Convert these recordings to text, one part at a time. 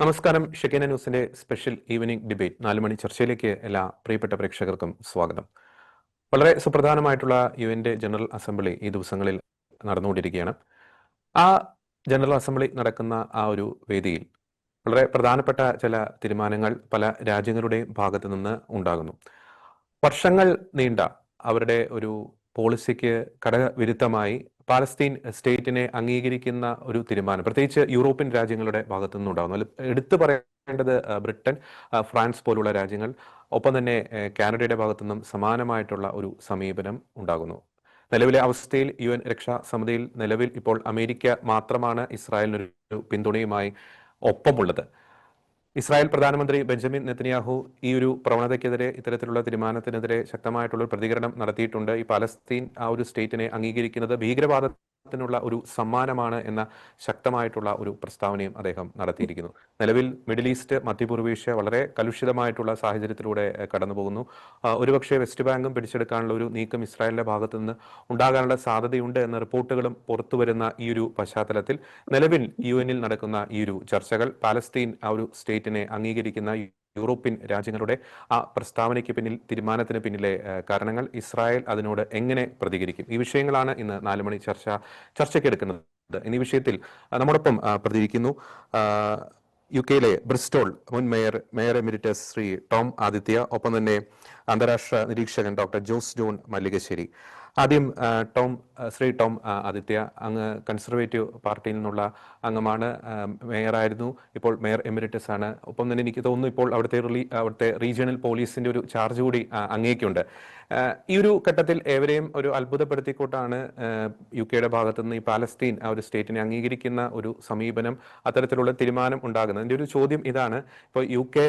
നമസ്കാരം. ഷെക്കേന ന്യൂസിന്റെ special evening debate. നാല് മണി ചർച്ചയിലേക്ക് എല്ലാ പ്രിയപ്പെട്ട പ്രേക്ഷകർക്കും സ്വാഗതം. വളരെ സുപ്രധാനമായിട്ടുള്ള യു എന്റെ ജനറൽ അസംബ്ലി ഈ ദിവസങ്ങളിൽ നടന്നുകൊണ്ടിരിക്കുകയാണ്. ആ ജനറൽ അസംബ്ലി നടക്കുന്ന ആ ഒരു വേദിയിൽ വളരെ പ്രധാനപ്പെട്ട ചില തീരുമാനങ്ങൾ പല രാജ്യങ്ങളുടെയും ഭാഗത്തു നിന്ന് ഉണ്ടാകുന്നു. വർഷങ്ങൾ നീണ്ട അവരുടെ ഒരു പോളിസിക്ക് ഘടകവിരുദ്ധമായി പാലസ്തീൻ സ്റ്റേറ്റിനെ അംഗീകരിക്കുന്ന ഒരു തീരുമാനം. പ്രത്യേകിച്ച് യൂറോപ്യൻ രാജ്യങ്ങളുടെ ഭാഗത്തു നിന്നുണ്ടാകുന്നു എടുത്തു പറയേണ്ടത് ബ്രിട്ടൻ ഫ്രാൻസ് പോലുള്ള രാജ്യങ്ങൾ ഒപ്പം തന്നെ കാനഡയുടെ ഭാഗത്തു നിന്നും സമാനമായിട്ടുള്ള ഒരു സമീപനം ഉണ്ടാകുന്നു. നിലവിലെ അവസ്ഥയിൽ യു എൻ രക്ഷാ സമിതിയിൽ നിലവിൽ ഇപ്പോൾ അമേരിക്ക മാത്രമാണ് ഇസ്രായേലിനൊരു പിന്തുണയുമായി ഒപ്പമുള്ളത്. ഇസ്രായേൽ പ്രധാനമന്ത്രി ബെഞ്ചമിൻ നെത്തനിയാഹു ഈ ഒരു പ്രവണതയ്ക്കെതിരെ ഇത്തരത്തിലുള്ള തീരുമാനത്തിനെതിരെ ശക്തമായിട്ടുള്ള പ്രതികരണം നടത്തിയിട്ടുണ്ട്. ഈ പാലസ്തീൻ ആ ഒരു സ്റ്റേറ്റിനെ അംഗീകരിക്കുന്നത് ഭീകരവാദത്തിനുള്ള ഒരു സമ്മാനമാണ് എന്ന ശക്തമായിട്ടുള്ള ഒരു പ്രസ്താവനയും അദ്ദേഹം നടത്തിയിരിക്കുന്നു. നിലവിൽ മിഡിൽ ഈസ്റ്റ് മധ്യപൂർവേഷ്യ വളരെ കലുഷിതമായിട്ടുള്ള സാഹചര്യത്തിലൂടെ കടന്നു പോകുന്നു. ഒരുപക്ഷെ വെസ്റ്റ് ബാങ്കും പിടിച്ചെടുക്കാനുള്ള ഒരു നീക്കം ഇസ്രായേലിന്റെ ഭാഗത്തു നിന്ന് ഉണ്ടാകാനുള്ള സാധ്യതയുണ്ട് എന്ന റിപ്പോർട്ടുകളും പുറത്തു വരുന്ന ഈ ഒരു പശ്ചാത്തലത്തിൽ നിലവിൽ യു നടക്കുന്ന ഈ ഒരു ചർച്ചകൾ പാലസ്തീൻ ആ ഒരു സ്റ്റേറ്റിനെ അംഗീകരിക്കുന്ന യൂറോപ്യൻ രാജ്യങ്ങളുടെ ആ പ്രസ്താവനയ്ക്ക് പിന്നിൽ തീരുമാനത്തിന് പിന്നിലെ കാരണങ്ങൾ ഇസ്രായേൽ അതിനോട് എങ്ങനെ പ്രതികരിക്കും? ഈ വിഷയങ്ങളാണ് ഇന്ന് നാലുമണി ചർച്ച ചർച്ചയ്ക്ക് എടുക്കുന്നത്. എന്നീ വിഷയത്തിൽ നമ്മോടൊപ്പം പ്രതികരിക്കുന്നു. യു കെയിലെ ബ്രിസ്റ്റോൾ മുൻ mayor mayor emeritus Shri Tom Aditya. ഒപ്പം തന്നെ അന്താരാഷ്ട്ര നിരീക്ഷകൻ ഡോക്ടർ ജോസ് ജോൺ മല്ലികശ്ശേരി. ആദ്യം ടോം ശ്രീ ടോം ആദിത്യ അങ്ങ് കൺസർവേറ്റീവ് പാർട്ടിയിൽ നിന്നുള്ള അംഗമാണ് മേയറായിരുന്നു. ഇപ്പോൾ മേയർ എമിരിറ്റസ് ആണ്. ഒപ്പം തന്നെ എനിക്ക് തോന്നുന്നു ഇപ്പോൾ അവിടുത്തെ അവിടുത്തെ റീജിയണൽ പോലീസിന്റെ ഒരു ചാർജ് കൂടി അങ്ങേക്കുണ്ട്. ഈ ഒരു ഘട്ടത്തിൽ ഏവരെയും ഒരു അത്ഭുതപ്പെടുത്തിക്കൊണ്ടാണ് യു കെയുടെ ഭാഗത്തു നിന്ന് ഈ പാലസ്തീൻ ആ ഒരു സ്റ്റേറ്റിനെ അംഗീകരിക്കുന്ന ഒരു സമീപനം അത്തരത്തിലുള്ള തീരുമാനം ഉണ്ടാകുന്നത്. എന്റെ ഒരു ചോദ്യം ഇതാണ്. ഇപ്പോൾ യു കെ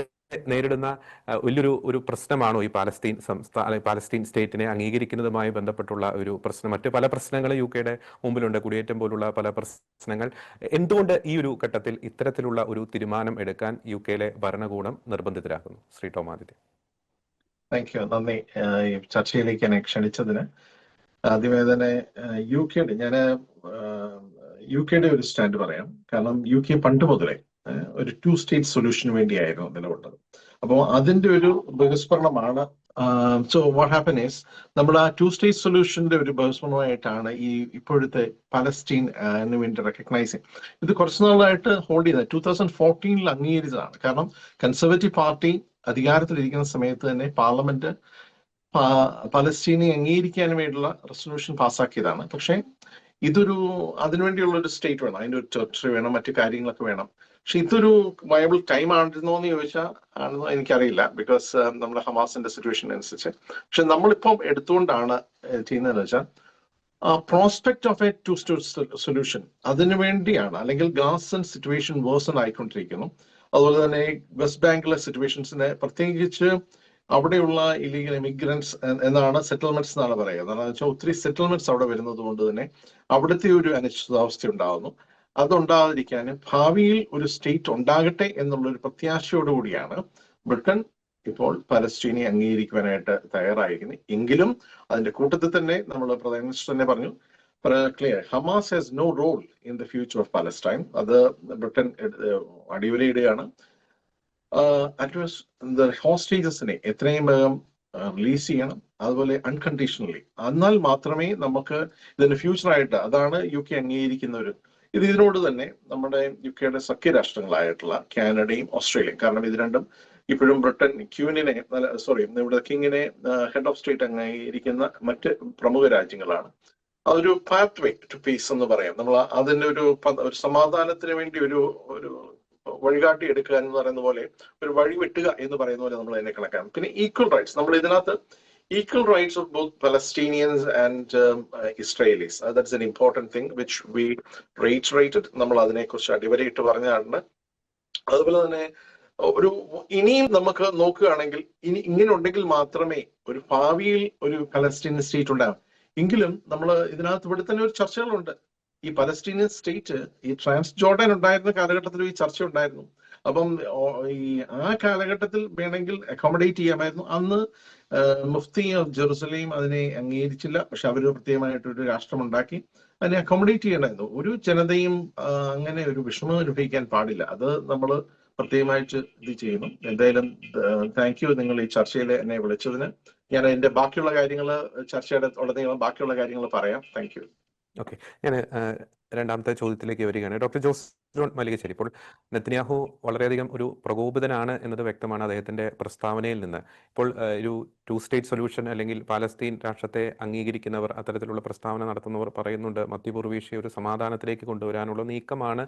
നേരിടുന്ന വലിയൊരു ഒരു പ്രശ്നമാണോ ഈ പാലസ്തീൻ സംസ്ഥാന പാലസ്തീൻ സ്റ്റേറ്റിനെ അംഗീകരിക്കുന്നതുമായി ബന്ധപ്പെട്ടുള്ള ഒരു പ്രശ്നം? മറ്റ് പല പ്രശ്നങ്ങളും യു കെയുടെ മുമ്പിലുണ്ട്. കുടിയേറ്റം പോലുള്ള പല പ്രശ്നങ്ങൾ. എന്തുകൊണ്ട് ഈ ഒരു ഘട്ടത്തിൽ ഇത്തരത്തിലുള്ള ഒരു തീരുമാനം എടുക്കാൻ യു കെയിലെ ഭരണകൂടം നിർബന്ധിതരാകുന്നു? ശ്രീ ടോമാദിത്യ. താങ്ക് യു നന്ദി. ചർച്ചയിലേക്ക് എന്നെ ക്ഷണിച്ചതിന്. ആദ്യമേ തന്നെ യു കെയുടെ ഞാൻ യു കെയുടെ ഒരു സ്റ്റാൻഡ് പറയാം. കാരണം യു കെ പണ്ട് മുതലേ ഒരു ടു സ്റ്റേറ്റ് സൊല്യൂഷന് വേണ്ടിയായിരുന്നു നിലകൊണ്ടത്. അപ്പോൾ അതിന്റെ ഒരു ബഹിസ്മരണമാണ് സോ വാട്ട് ഹാപ്പൻ ഈസ് നമ്മൾ ആ ടു സ്റ്റേറ്റ് സൊല്യൂഷന്റെ ഒരു ബഹുസ്മരണമായിട്ടാണ് ഈ ഇപ്പോഴത്തെ പലസ്റ്റീൻ വേണ്ടി റെക്കഗ്നൈസ് ഇത് കുറച്ച് നാളായിട്ട് ഹോൾഡ് ചെയ്യുന്നത് ടൂ തൗസൻഡ് ഫോർട്ടീനിൽ അംഗീകരിച്ചതാണ്. കാരണം കൺസർവേറ്റീവ് പാർട്ടി അധികാരത്തിലിരിക്കുന്ന സമയത്ത് തന്നെ പാർലമെന്റ് പലസ്റ്റീനെ അംഗീകരിക്കാൻ വേണ്ടിയുള്ള റെസൊല്യൂഷൻ പാസ്സാക്കിയതാണ്. പക്ഷേ ഇതൊരു അതിനുവേണ്ടിയുള്ള ഒരു സ്റ്റേറ്റ് വേണം. അതിന്റെ ഒരു ടെറിട്ടറി വേണം. മറ്റു കാര്യങ്ങളൊക്കെ വേണം. പക്ഷെ ഇതൊരു വയബിൾ ടൈം ആയിരുന്നോ എന്ന് ചോദിച്ചാൽ ആണെന്നോ എനിക്കറിയില്ല. ബിക്കോസ് നമ്മുടെ ഹമാസിന്റെ സിറ്റുവേഷൻ അനുസരിച്ച്. പക്ഷെ നമ്മളിപ്പം എടുത്തുകൊണ്ടാണ് ചെയ്യുന്നതെന്ന് വെച്ചാൽ prospect of a two solution അതിനു വേണ്ടിയാണ് അല്ലെങ്കിൽ ഗാസൻ സിറ്റുവേഷൻ വേഴ്സൺ ആയിക്കൊണ്ടിരിക്കുന്നു. അതുപോലെ തന്നെ വെസ്റ്റ് ബാങ്കിലെ സിറ്റുവേഷൻസിനെ പ്രത്യേകിച്ച് അവിടെയുള്ള ഇലീഗൽ ഇമിഗ്രൻസ് എന്നാണ് സെറ്റിൽമെന്റ്സ് എന്നാണ് പറയുക. എന്താണെന്ന് വെച്ചാൽ ഒത്തിരി സെറ്റിൽമെന്റ്സ് അവിടെ വരുന്നത് കൊണ്ട് തന്നെ അവിടുത്തെ ഒരു അനിശ്ചിതാവസ്ഥ ഉണ്ടാകുന്നു. അതുണ്ടാകാതിരിക്കാനും ഭാവിയിൽ ഒരു സ്റ്റേറ്റ് ഉണ്ടാകട്ടെ എന്നുള്ള ഒരു പ്രത്യാശയോടുകൂടിയാണ് ബ്രിട്ടൻ ഇപ്പോൾ പലസ്റ്റീനെ അംഗീകരിക്കുവാനായിട്ട് തയ്യാറായിരിക്കുന്നത് എങ്കിലും അതിന്റെ കൂട്ടത്തിൽ തന്നെ നമ്മൾ പ്രധാന മിനിസ്റ്റർ തന്നെ പറഞ്ഞു clear Hamas has no role in the future of Palestine അത് ബ്രിട്ടൻ അടിവരയിടുകയാണ്. ഹോസ്റ്റേജസിനെ എത്രയും വേഗം റിലീസ് ചെയ്യണം. അതുപോലെ അൺകണ്ടീഷണലി എന്നാൽ മാത്രമേ നമുക്ക് ഇതിന്റെ ഫ്യൂച്ചറായിട്ട് അതാണ് യു കെ അംഗീകരിക്കുന്ന ഒരു ഇത് ഇതിനോട് തന്നെ നമ്മുടെ യു കെയുടെ സഖ്യരാഷ്ട്രങ്ങളായിട്ടുള്ള കാനഡയും ഓസ്ട്രേലിയയും. കാരണം ഇത് രണ്ടും ഇപ്പോഴും ബ്രിട്ടൻ ക്യൂനിനെ സോറി ഇവിടെ കിങ്ങിനെ ഹെഡ് ഓഫ് സ്റ്റേറ്റ് അംഗീകരിക്കുന്ന മറ്റ് പ്രമുഖ രാജ്യങ്ങളാണ്. അതൊരു പാത്ത് വേ ടു പീസ് എന്ന് പറയാം. നമ്മൾ അതിന്റെ ഒരു ഒരു സമാധാനത്തിന് വേണ്ടി ഒരു ഒരു വഴികാട്ടി എടുക്കുക എന്ന് പറയുന്ന പോലെ ഒരു വഴി വെട്ടുക എന്ന് പറയുന്ന പോലെ നമ്മൾ അതിനെ കണക്കാം പിന്നെ ഈക്വൽ റൈറ്റ്സ് നമ്മൾ ഇതിനകത്ത് equal Palestinians and um, uh, Israelis. Uh, that's an important thing which we reiterated. നമ്മൾ അതിനെക്കുറിച്ച് അടിവരയിട്ട് പറഞ്ഞതാണ് അതുപോലെ തന്നെ ഒരു ഇനിയും നമുക്ക് നോക്കുകയാണെങ്കിൽ ഇനി ഇങ്ങനെ ഉണ്ടെങ്കിൽ മാത്രമേ ഒരു ഭാവിയിൽ ഒരു പലസ്റ്റീനിയൻ സ്റ്റേറ്റ് ഉണ്ടാകും എങ്കിലും നമ്മൾ ഇതിനകത്ത് ഇവിടെ തന്നെ ഒരു ചർച്ചകളുണ്ട് ഈ പലസ്റ്റീനിയൻ സ്റ്റേറ്റ് ഈ ട്രാൻസ് ജോർഡൻ ഉണ്ടായിരുന്ന കാലഘട്ടത്തിൽ ഈ ചർച്ച ഉണ്ടായിരുന്നു അപ്പം ഈ ആ കാലഘട്ടത്തിൽ വേണമെങ്കിൽ അക്കോമഡേറ്റ് ചെയ്യാമായിരുന്നു. അന്ന് മുഫ്തി ഓഫ് ജെറുസലേം അതിനെ അംഗീകരിച്ചില്ല. പക്ഷെ അവർ പ്രത്യേകമായിട്ടൊരു രാഷ്ട്രം ഉണ്ടാക്കി അതിനെ അക്കോമഡേറ്റ് ചെയ്യണമായിരുന്നു. ഒരു ജനതയും അങ്ങനെ ഒരു വിഷമം അനുഭവിക്കാൻ പാടില്ല. അത് നമ്മൾ പ്രത്യേകമായിട്ട് ഇത് ചെയ്യുന്നു. എന്തായാലും താങ്ക് യു നിങ്ങൾ ഈ ചർച്ചയിൽ എന്നെ വിളിച്ചതിന്. ഞാൻ അതിന്റെ ബാക്കിയുള്ള കാര്യങ്ങൾ ചർച്ചയുടെ ഉടനീളം ബാക്കിയുള്ള കാര്യങ്ങൾ പറയാം. താങ്ക് യു ഓക്കെ ഞാൻ രണ്ടാമത്തെ ചോദ്യത്തിലേക്ക് വരികയാണ്. ഡോക്ടർ ജോസ് ജോൺ ശരി ഇപ്പോൾ നെത്തന്യാഹു വളരെയധികം ഒരു പ്രകോപിതനാണ് എന്നത് വ്യക്തമാണ് അദ്ദേഹത്തിന്റെ പ്രസ്താവനയിൽ നിന്ന്. ഇപ്പോൾ ഒരു ടു സ്റ്റേറ്റ് സൊല്യൂഷൻ അല്ലെങ്കിൽ പാലസ്തീൻ രാഷ്ട്രത്തെ അംഗീകരിക്കുന്നവർ അത്തരത്തിലുള്ള പ്രസ്താവന നടത്തുന്നവർ പറയുന്നുണ്ട് മധ്യപൂർവേഷ്യ ഒരു സമാധാനത്തിലേക്ക് കൊണ്ടുവരാനുള്ള നീക്കമാണ്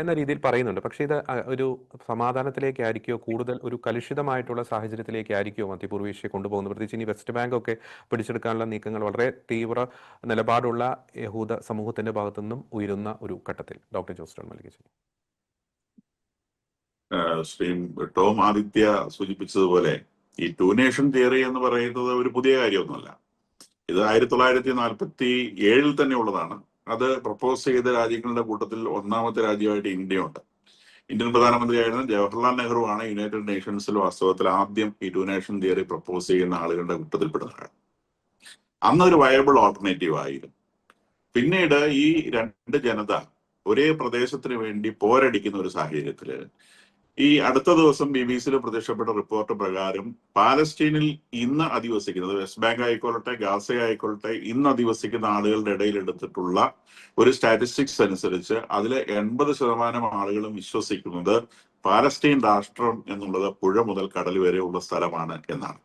എന്ന രീതിയിൽ പറയുന്നുണ്ട്. പക്ഷേ ഇത് ഒരു സമാധാനത്തിലേക്കായിരിക്കോ കൂടുതൽ ഒരു കലുഷിതമായിട്ടുള്ള സാഹചര്യത്തിലേക്കായിരിക്കോ മധ്യപൂർവീഷ്യ കൊണ്ടുപോകുന്നത്? പ്രത്യേകിച്ച് ഇനി വെസ്റ്റ് ബാങ്ക് ഒക്കെ പിടിച്ചെടുക്കാനുള്ള നീക്കങ്ങൾ വളരെ തീവ്ര നിലപാടുള്ള യഹൂദ സമൂഹത്തിന്റെ ഭാഗത്തു നിന്നും ഉയരുന്ന ഒരു ഘട്ടത്തിൽ. ഡോക്ടർ ജോസ്റ്റോൺ ഏഹ് ശ്രീ ടോം ആദിത്യ സൂചിപ്പിച്ചതുപോലെ ഈ ടു നേഷൻ തിയറി എന്ന് പറയുന്നത് ഒരു പുതിയ കാര്യമൊന്നുമല്ല. ഇത് ആയിരത്തി തൊള്ളായിരത്തി നാൽപ്പത്തി ഏഴിൽ തന്നെ ഉള്ളതാണ്. അത് പ്രപ്പോസ് ചെയ്ത രാജ്യങ്ങളുടെ കൂട്ടത്തിൽ ഒന്നാമത്തെ രാജ്യമായിട്ട് ഇന്ത്യ ഉണ്ട് ഇന്ത്യൻ പ്രധാനമന്ത്രിയായിരുന്ന ജവഹർലാൽ നെഹ്റു ആണ് യുണൈറ്റഡ് നേഷൻസിൽ വാസ്തവത്തിൽ ആദ്യം ഈ ടു നേഷൻ തിയറി പ്രപ്പോസ് ചെയ്യുന്ന ആളുകളുടെ കൂട്ടത്തിൽപ്പെടുന്നത്. അന്നൊരു വയബിൾ ഓൾട്ടർനേറ്റീവ് ആയിരുന്നു. പിന്നീട് ഈ രണ്ട് ജനത ഒരേ പ്രദേശത്തിന് വേണ്ടി പോരടിക്കുന്ന ഒരു സാഹചര്യത്തിൽ ഈ അടുത്ത ദിവസം ബി ബി സിയിൽ പ്രത്യക്ഷപ്പെട്ട റിപ്പോർട്ട് പ്രകാരം പാലസ്റ്റീനിൽ ഇന്ന് അധിവസിക്കുന്നത് വെസ്റ്റ് ബാങ്ക് ആയിക്കോളട്ടെ ഗാസ ആയിക്കോളട്ടെ ഇന്ന് അധിവസിക്കുന്ന ആളുകളുടെ ഇടയിൽ എടുത്തിട്ടുള്ള ഒരു സ്റ്റാറ്റിസ്റ്റിക്സ് അനുസരിച്ച് അതിലെ എൺപത് ശതമാനം ആളുകളും വിശ്വസിക്കുന്നത് പാലസ്റ്റീൻ രാഷ്ട്രം എന്നുള്ളത് പുഴ മുതൽ കടൽ വരെയുള്ള സ്ഥലമാണ് എന്നാണ്.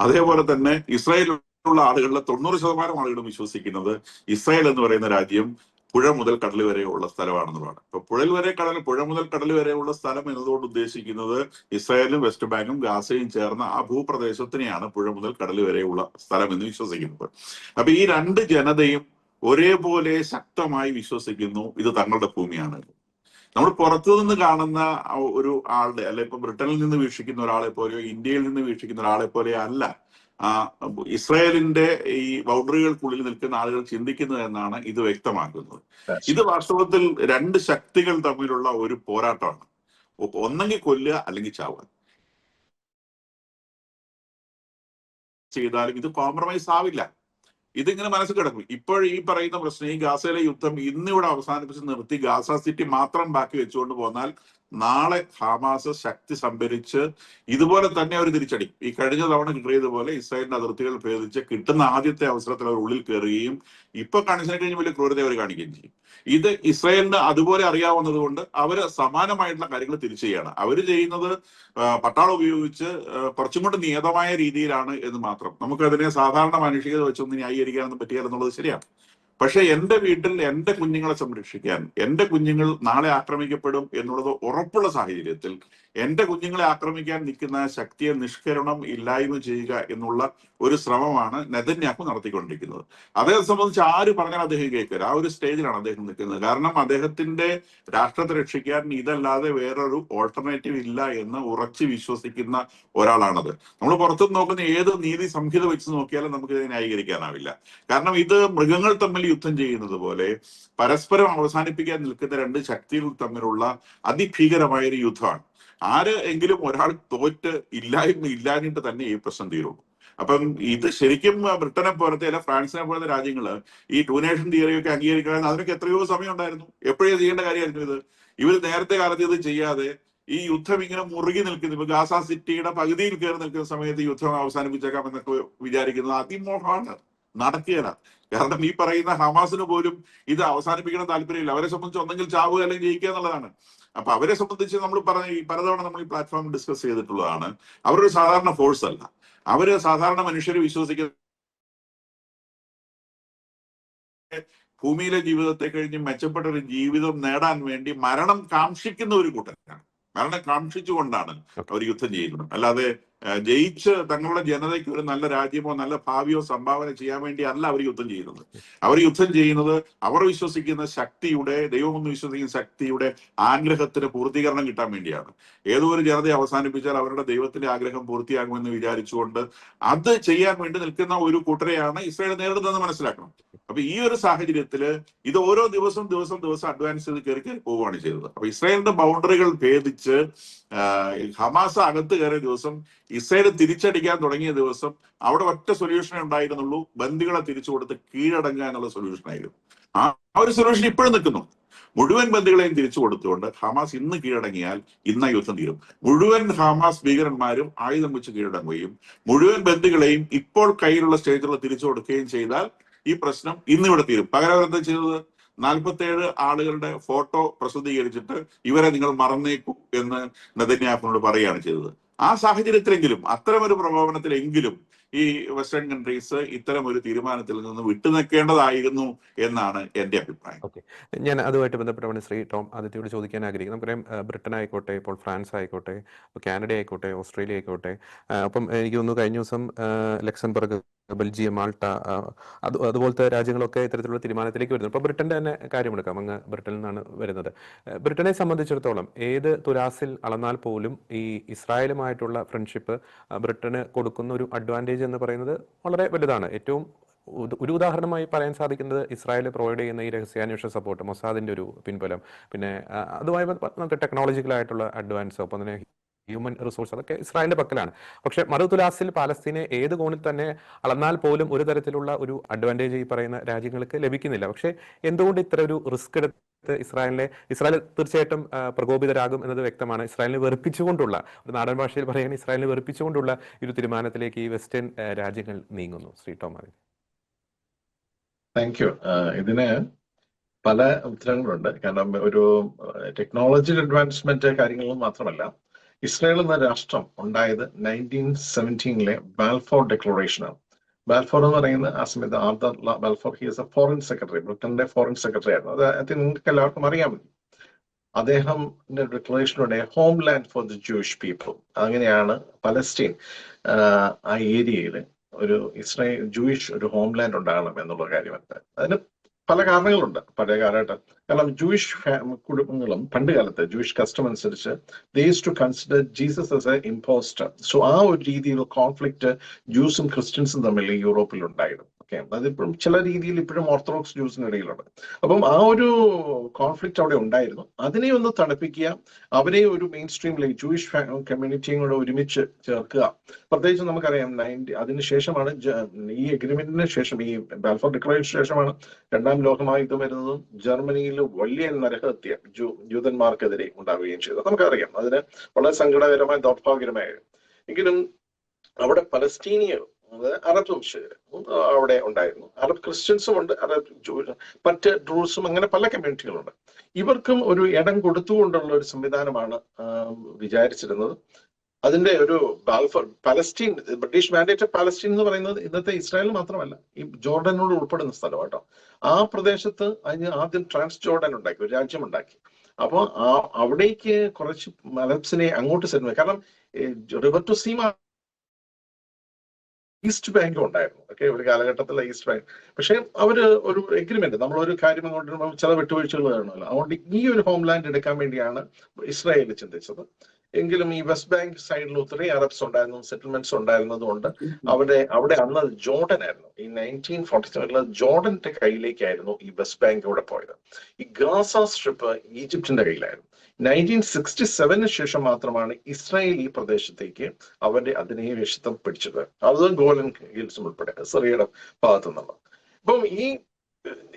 അതേപോലെ തന്നെ ഇസ്രായേലിലുള്ള ആളുകളിലെ തൊണ്ണൂറ് ശതമാനം ആളുകളും വിശ്വസിക്കുന്നത് ഇസ്രായേൽ എന്ന് പറയുന്ന രാജ്യം പുഴ മുതൽ കടൽ വരെയുള്ള സ്ഥലമാണെന്നുള്ളതാണ് അപ്പൊ പുഴൽ വരെ കടൽ പുഴ മുതൽ കടൽ വരെയുള്ള സ്ഥലം എന്നതുകൊണ്ട് ഉദ്ദേശിക്കുന്നത് ഇസ്രായേലും വെസ്റ്റ് ബാങ്കും ഗാസയും ചേർന്ന ആ ഭൂപ്രദേശത്തിനെയാണ് പുഴ മുതൽ കടൽ വരെയുള്ള സ്ഥലം എന്ന് വിശ്വസിക്കുന്നത്. അപ്പൊ ഈ രണ്ട് ജനതയും ഒരേപോലെ ശക്തമായി വിശ്വസിക്കുന്നു ഇത് തങ്ങളുടെ ഭൂമിയാണ്. നമ്മൾ പുറത്തു നിന്ന് കാണുന്ന ഒരു ആളുടെ അല്ലെ ഇപ്പൊ ബ്രിട്ടനിൽ നിന്ന് വീക്ഷിക്കുന്ന ഒരാളെ പോലെയോ ഇന്ത്യയിൽ നിന്ന് വീക്ഷിക്കുന്ന ഒരാളെ പോലെയോ അല്ല ഇസ്രായേലിന്റെ ഈ ബൗണ്ടറികൾക്കുള്ളിൽ നിൽക്കുന്ന ആളുകൾ ചിന്തിക്കുന്നത് എന്നാണ് ഇത് വ്യക്തമാക്കുന്നത്. ഇത് വാസ്തവത്തിൽ രണ്ട് ശക്തികൾ തമ്മിലുള്ള ഒരു പോരാട്ടമാണ്. ഒന്നെങ്കിൽ കൊല്ലുക അല്ലെങ്കിൽ ചാവുക. ചെയ്താലും ഇത് കോംപ്രമൈസ് ആവില്ല. ഇതിങ്ങനെ മനസ്സിൽ കിടക്കും. ഇപ്പോൾ ഈ പറയുന്ന പ്രശ്നം ഈ ഗാസയിലെ യുദ്ധം ഇന്നിവിടെ അവസാനിപ്പിച്ച് നിർത്തി. ഗാസ സിറ്റി മാത്രം ബാക്കി വെച്ചുകൊണ്ട് പോന്നാൽ നാളെ ഹമാസ് ശക്തി സംഭരിച്ച് ഇതുപോലെ തന്നെ അവർ തിരിച്ചടി. ഈ കഴിഞ്ഞ തവണ കിട്ടിയതുപോലെ ഇസ്രായേലിന്റെ അതിർത്തികൾ ഭേദിച്ച് കിട്ടുന്ന ആദ്യത്തെ അവസരത്തിൽ അവർ ഉള്ളിൽ കയറുകയും ഇപ്പൊ കാണിച്ചതിനെ കഴിഞ്ഞ് വലിയ ക്രൂരത അവർ കാണിക്കുകയും ചെയ്യും. ഇത് ഇസ്രായേലിന് അതുപോലെ അറിയാവുന്നത് കൊണ്ട് അവർ സമാനമായിട്ടുള്ള കാര്യങ്ങൾ തിരിച്ചു ചെയ്യാണ്. അവർ ചെയ്യുന്നത് പട്ടാളം ഉപയോഗിച്ച് കുറച്ചും കൂടി നിയതമായ രീതിയിലാണ് എന്ന് മാത്രം. നമുക്കതിനെ സാധാരണ മാനുഷികത വെച്ചൊന്നും ന്യായീകരിക്കാനൊന്നും പറ്റിയാലെന്നുള്ളത് ശരിയാണ്. പക്ഷെ എന്റെ വീട്ടിൽ എന്റെ കുഞ്ഞുങ്ങളെ സംരക്ഷിക്കാൻ എന്റെ കുഞ്ഞുങ്ങൾ നാളെ ആക്രമിക്കപ്പെടും എന്നുള്ളത് ഉറപ്പുള്ള സാഹചര്യത്തിൽ എന്റെ കുഞ്ഞുങ്ങളെ ആക്രമിക്കാൻ നിൽക്കുന്ന ശക്തിയെ നിഷ്കരണം ഇല്ലായ്മ ചെയ്യുക എന്നുള്ള ഒരു ശ്രമമാണ് നെതന്യാഹു നടത്തിക്കൊണ്ടിരിക്കുന്നത്. അദ്ദേഹത്തെ സംബന്ധിച്ച് ആര് പറഞ്ഞാൽ അദ്ദേഹം കേൾക്കില്ല. ആ ഒരു സ്റ്റേജിലാണ് അദ്ദേഹം നിൽക്കുന്നത്. കാരണം അദ്ദേഹത്തിന്റെ രാഷ്ട്രത്തെ രക്ഷിക്കാൻ ഇതല്ലാതെ വേറൊരു ഓൾട്ടർനേറ്റീവ് ഇല്ല എന്ന് ഉറച്ചു വിശ്വസിക്കുന്ന ഒരാളാണത്. നമ്മൾ പുറത്തു നോക്കുന്ന ഏത് നീതി സംഹിത വെച്ച് നോക്കിയാലും നമുക്ക് ഇതിനെ ന്യായീകരിക്കാനാവില്ല. കാരണം ഇത് മൃഗങ്ങൾ തമ്മിൽ യുദ്ധം ചെയ്യുന്നത് പോലെ പരസ്പരം അവസാനിപ്പിക്കാൻ നിൽക്കുന്ന രണ്ട് ശക്തികൾ തമ്മിലുള്ള അതിഭീകരമായ ഒരു യുദ്ധമാണ്. ആര് എങ്കിലും ഒരാൾ തോറ്റ് ഇല്ലായ്മ ഇല്ലാഞ്ഞിട്ട് തന്നെ ഈ പ്രശ്നം തീരുള്ളൂ. അപ്പം ഇത് ശരിക്കും ബ്രിട്ടനെ പോലത്തെ അല്ല ഫ്രാൻസിനെ പോലത്തെ രാജ്യങ്ങൾ ഈ ടു നേഷൻ തിയറിയൊക്കെ അംഗീകരിക്കാൻ അതിനൊക്കെ എത്രയോ സമയം ഉണ്ടായിരുന്നു. എപ്പോഴേ ചെയ്യേണ്ട കാര്യമായിരുന്നു ഇത്? ഇവർ നേരത്തെ കാലത്ത് ഇത് ചെയ്യാതെ ഈ യുദ്ധം ഇങ്ങനെ മുറുകി നിൽക്കുന്നു. ഇപ്പൊ ഗാസ സിറ്റിയുടെ പകുതിയിൽ കയറി നിൽക്കുന്ന സമയത്ത് യുദ്ധം അവസാനിപ്പിച്ചേക്കാം എന്നൊക്കെ വിചാരിക്കുന്നത് അതിമോഹമാണ്. നടക്കുകയില്ല കാരണം ഈ പറയുന്ന ഹമാസിന് പോലും ഇത് അവസാനിപ്പിക്കണം താല്പര്യമില്ല. അവരെ സംബന്ധിച്ച് ഒന്നെങ്കിൽ ചാവുക അല്ലെങ്കിൽ ജയിക്കുക എന്നുള്ളതാണ്. അപ്പൊ അവരെ സംബന്ധിച്ച് നമ്മൾ പറഞ്ഞ ഈ പലതവണ നമ്മൾ ഈ പ്ലാറ്റ്ഫോമിൽ ഡിസ്കസ് ചെയ്തിട്ടുള്ളതാണ്. അവരൊരു സാധാരണ ഫോഴ്സ് അല്ല. അവർ സാധാരണ മനുഷ്യർ വിശ്വസിക്കുന്ന ഭൂമിയിലെ ജീവിതത്തെ കഴിഞ്ഞ് മെച്ചപ്പെട്ട ഒരു ജീവിതം നേടാൻ വേണ്ടി മരണം കാക്ഷിക്കുന്ന ഒരു കൂട്ടരാണ്. മരണം കാക്ഷിച്ചുകൊണ്ടാണ് അവർ യുദ്ധം ചെയ്യുന്നത്. അല്ലാതെ ജയിച്ച് തങ്ങളുടെ ജനതയ്ക്ക് ഒരു നല്ല രാജ്യമോ നല്ല ഭാവിയോ സംഭാവന ചെയ്യാൻ വേണ്ടി അല്ല അവർ യുദ്ധം ചെയ്യുന്നത്. അവർ യുദ്ധം ചെയ്യുന്നത് അവർ വിശ്വസിക്കുന്ന ശക്തിയുടെ ദൈവമെന്ന് വിശ്വസിക്കുന്ന ശക്തിയുടെ ആഗ്രഹത്തിന് പൂർത്തീകരണം കിട്ടാൻ വേണ്ടിയാണ്. ഏതോ ഒരു ജനതയെ അവസാനിപ്പിച്ചാൽ അവരുടെ ദൈവത്തിന്റെ ആഗ്രഹം പൂർത്തിയാകുമെന്ന് വിചാരിച്ചുകൊണ്ട് അത് ചെയ്യാൻ വേണ്ടി നിൽക്കുന്ന ഒരു കൂട്ടരെയാണ് ഇസ്രായേൽ നേരിടുന്നതെന്ന് മനസ്സിലാക്കണം. അപ്പൊ ഈ ഒരു സാഹചര്യത്തിൽ ഇത് ഓരോ ദിവസം ദിവസം ദിവസം അഡ്വാൻസ് ചെയ്ത് കയറി കയറി പോവുകയാണ് ചെയ്തത്. അപ്പൊ ഇസ്രായേലിന്റെ ബൗണ്ടറികൾ ഭേദിച്ച് ഹമാസ് അകത്ത് കയറിയ ദിവസം ഇസ്രായേൽ തിരിച്ചടിക്കാൻ തുടങ്ങിയ ദിവസം അവിടെ ഒറ്റ സൊല്യൂഷനേ ഉണ്ടായിരുന്നുള്ളൂ. ബന്ദികളെ തിരിച്ചു കൊടുത്ത് കീഴടങ്ങുക എന്നുള്ള സൊല്യൂഷൻ ആയിരുന്നു. ആ ഒരു സൊല്യൂഷൻ ഇപ്പോഴും നിൽക്കുന്നു. മുഴുവൻ ബന്ദികളെയും തിരിച്ചു കൊടുത്തുകൊണ്ട് ഹമാസ് ഇന്ന് കീഴടങ്ങിയാൽ ഇന്ന യുദ്ധം തീരും. മുഴുവൻ ഹമാസ് ഭീകരന്മാരും ആയുധം വെച്ച് കീഴടങ്ങുകയും മുഴുവൻ ബന്ദികളെയും ഇപ്പോൾ കയ്യിലുള്ള സ്റ്റേജുകൾ തിരിച്ചു കൊടുക്കുകയും ചെയ്താൽ ഈ പ്രശ്നം ഇന്നിവിടെ തീരും. പകരം അവരെന്താ ചെയ്തത്? നാൽപ്പത്തേഴ് ആളുകളുടെ ഫോട്ടോ പ്രസിദ്ധീകരിച്ചിട്ട് ഇവരെ നിങ്ങൾ മറന്നേക്കൂ എന്ന് നദന്യാഫിനോട് പറയുകയാണ് ചെയ്തത്. ആ സാഹചര്യത്തിലെങ്കിലും അത്തരമൊരു പ്രകോപനത്തിലെങ്കിലും ഈ വെസ്റ്റേൺ കൺട്രീസ് ഇത്തരം ഒരു തീരുമാനത്തിൽ നിന്ന് വിട്ടുനിൽക്കേണ്ടതായിരുന്നു എന്നാണ് എന്റെ അഭിപ്രായം. ഓക്കെ. ഞാൻ അതുമായിട്ട് ബന്ധപ്പെട്ടാണ് ശ്രീ ടോം ആദിത്യയോട് ചോദിക്കാൻ ആഗ്രഹിക്കുന്നു. നമുക്കറിയാം ബ്രിട്ടൻ ആയിക്കോട്ടെ ഇപ്പോൾ ഫ്രാൻസ് ആയിക്കോട്ടെ കാനഡ ആയിക്കോട്ടെ ഓസ്ട്രേലിയ ആയിക്കോട്ടെ അപ്പം എനിക്ക് തോന്നുന്നു കഴിഞ്ഞ ദിവസം ലക്സംബർഗ് ബെൽജിയം മാൾട്ട അത് അതുപോലത്തെ രാജ്യങ്ങളൊക്കെ ഇത്തരത്തിലുള്ള തീരുമാനത്തിലേക്ക് വരുന്നു. ഇപ്പോൾ ബ്രിട്ടന്റെ തന്നെ കാര്യമെടുക്കാം. അങ്ങ് ബ്രിട്ടനിൽ നിന്നാണ് വരുന്നത്. ബ്രിട്ടനെ സംബന്ധിച്ചിടത്തോളം ഏത് തുലാസിൽ അളന്നാൽ പോലും ഈ ഇസ്രായേലുമായിട്ടുള്ള ഫ്രണ്ട്ഷിപ്പ് ബ്രിട്ടന് കൊടുക്കുന്ന ഒരു അഡ്വാന്റേജ് എന്ന് പറയുന്നത് വളരെ വലുതാണ്. ഏറ്റവും ഒരു ഉദാഹരണമായി പറയാൻ സാധിക്കുന്നത് ഇസ്രായേൽ പ്രൊവൈഡ് ചെയ്യുന്ന ഈ രഹസ്യാന്വേഷണ സപ്പോർട്ട് മൊസാദിന്റെ ഒരു പിൻബലം. പിന്നെ അതുമായി നമുക്ക് ടെക്നോളജിക്കലായിട്ടുള്ള അഡ്വാൻസ് ഒപ്പം തന്നെ ഹ്യൂമൻ റിസോഴ്സ് അതൊക്കെ ഇസ്രായേലിന്റെ പക്കലാണ്. പക്ഷെ മറുതുലാസിൽ പാലസ്തീനെ ഏത് കോണിൽ തന്നെ അളന്നാൽ പോലും ഒരു തരത്തിലുള്ള ഒരു അഡ്വാന്റേജ് ഈ പറയുന്ന രാജ്യങ്ങൾക്ക് ലഭിക്കുന്നില്ല. പക്ഷെ എന്തുകൊണ്ട് ഇത്ര ഒരു റിസ്ക് എടുത്ത് ഇസ്രായേലിനെ ഇസ്രായേൽ തീർച്ചയായിട്ടും പ്രകോപിതരാകും എന്നത് വ്യക്തമാണ്. ഇസ്രായേലിനെ വെറുപ്പിച്ചുകൊണ്ടുള്ള ഒരു നാടൻ ഭാഷയിൽ പറയാൻ ഇസ്രായേലിനെ വെറുപ്പിച്ചുകൊണ്ടുള്ള ഒരു തീരുമാനത്തിലേക്ക് ഈ വെസ്റ്റേൺ രാജ്യങ്ങൾ നീങ്ങുന്നു. Shri Tom Aditya. Thank you ഇതിന് പല ഉത്തരങ്ങളുണ്ട്. കാരണം ഒരു ടെക്നോളജി അഡ്വാൻസ്മെന്റ് കാര്യങ്ങളും മാത്രമല്ല ഇസ്രായേൽ എന്ന രാഷ്ട്രം ഉണ്ടായത് നയന്റീൻ സെവന്റീനിലെ ബാൽഫോർ ഡെക്ലറേഷനാണ് ബാൽഫോർ എന്ന് പറയുന്ന ആ സമയത്ത് Arthur Balfour he's a foreign secretary ബ്രിട്ടന്റെ ഫോറിൻ സെക്രട്ടറി ആയിരുന്നു. അത് അത് നിങ്ങൾക്ക് എല്ലാവർക്കും അറിയാമല്ലോ അദ്ദേഹം ഡിക്ലറേഷനിലൂടെ homeland for the Jewish people അങ്ങനെയാണ് പലസ്റ്റീൻ ആ ഏരിയയിൽ ഒരു ഇസ്രായേൽ ജൂയിഷ് ഒരു ഹോം ലാൻഡ് ഉണ്ടാകണം എന്നുള്ള കാര്യം. അതിന് പല കാരണങ്ങളുണ്ട് പഴയ കാലഘട്ടം. കാരണം ജൂയിഷ് കുടുംബങ്ങളും പണ്ട് കാലത്ത് ജൂയിഷ് കസ്റ്റം അനുസരിച്ച് does to consider Jesus as a imposter so ആ ഒരു രീതിയിലുള്ള കോൺഫ്ലിക്റ്റ് ജൂസും ക്രിസ്ത്യൻസും തമ്മിൽ യൂറോപ്പിൽ ഉണ്ടായിരുന്നു ഓക്കെ. അതിപ്പോഴും ചില രീതിയിൽ ഇപ്പോഴും ഓർത്തഡോക്സ് ജ്യൂസിനിടയിലുണ്ട് അപ്പം ആ ഒരു കോൺഫ്ലിക്റ്റ് അവിടെ ഉണ്ടായിരുന്നു. അതിനെ ഒന്ന് തണുപ്പിക്കുക അവരെ ഒരു മെയിൻ സ്ട്രീമിലേക്ക് ജൂയിഷ് കമ്മ്യൂണിറ്റിയും കൂടെ ഒരുമിച്ച് ചേർക്കുക. പ്രത്യേകിച്ച് നമുക്കറിയാം നയന്റി അതിനുശേഷമാണ് ശേഷമാണ് ഈ എഗ്രിമെന്റിന് ശേഷം ഈ ബാൽഫോർ ഡിക്ലറേഷന് ശേഷമാണ് രണ്ടാം ലോകമഹായുദ്ധം വരുന്നതും ജർമ്മനിയിൽ വലിയ നരഹത്യ ജൂ ജൂതന്മാർക്കെതിരെ ഉണ്ടാവുകയും ചെയ്തു നമുക്കറിയാം. അതിന് വളരെ സങ്കടകരമായ ദൗർഭാഗ്യകരമായ എങ്കിലും അവിടെ പലസ്തീനിയർ അതായത് അറബ് വംശജരും അവിടെ ഉണ്ടായിരുന്നു. അറബ് ക്രിസ്ത്യൻസും ഉണ്ട് അറബ് മറ്റ് ഡ്രൂസും അങ്ങനെ പല കമ്മ്യൂണിറ്റികളുണ്ട് ഇവർക്കും ഒരു ഇടം കൊടുത്തുകൊണ്ടുള്ള ഒരു സംവിധാനമാണ് വിചാരിച്ചിരുന്നത്. അതിന്റെ ഒരു Balfour Palestine British mandate Palestine എന്ന് പറയുന്നത് ഇന്നത്തെ ഇസ്രായേൽ മാത്രമല്ല ഈ ജോർഡനോട് ഉൾപ്പെടുന്ന സ്ഥലം കേട്ടോ. ആ പ്രദേശത്ത് അതിന് ആദ്യം ട്രാൻസ് ജോർഡൻ ഉണ്ടാക്കി ഒരു രാജ്യം ഉണ്ടാക്കി. അപ്പോൾ അവിടേക്ക് കുറച്ച് അലബ്സിനെ അങ്ങോട്ട് സെറ്റ് കാരണം river to sea East Bank ഉണ്ടായിരുന്നു. ഓക്കെ ഒരു കാലഘട്ടത്തിൽ ഈസ്റ്റ് ബാങ്ക്. പക്ഷേ അവർ ഒരു എഗ്രിമെന്റ് നമ്മൾ ഒരു കാര്യം അങ്ങോട്ട് ചില വിട്ടുവീഴ്ചകൾ കാണുമല്ലോ അതുകൊണ്ട് ഈ ഒരു ഹോംലാൻഡ് എടുക്കാൻ വേണ്ടിയാണ് ഇസ്രായേൽ ചിന്തിച്ചത്. എങ്കിലും ഈ വെസ്റ്റ് ബാങ്ക് സൈഡിൽ ഒത്തിരി അറബ്സ് ഉണ്ടായിരുന്നു സെറ്റിൽമെന്റ്സ് ഉണ്ടായിരുന്നതുകൊണ്ട് അവിടെ അവിടെ അന്ന് ജോർഡൻ ആയിരുന്നു. ഈ നയന്റീൻ ഫോർട്ടി സെവനിൽ ജോർഡന്റെ കയ്യിലേക്കായിരുന്നു ഈ വെസ്റ്റ് ബാങ്ക് അവിടെ പോയത്. ഈ ഗാസ സ്ട്രിപ്പ് ഈജിപ്തിന്റെ കയ്യിലായിരുന്നു. നയന്റീൻ സിക്സ്റ്റി സെവന് ശേഷം മാത്രമാണ് ഇസ്രായേൽ ഈ പ്രദേശത്തേക്ക് അവന്റെ അധിനിവേശത്വം പിടിച്ചത്. അത് ഗോലൻ ഹിൽസും ഉൾപ്പെടെ സിറിയയുടെ ഭാഗത്തു നിന്നുള്ള. ഇപ്പം ഈ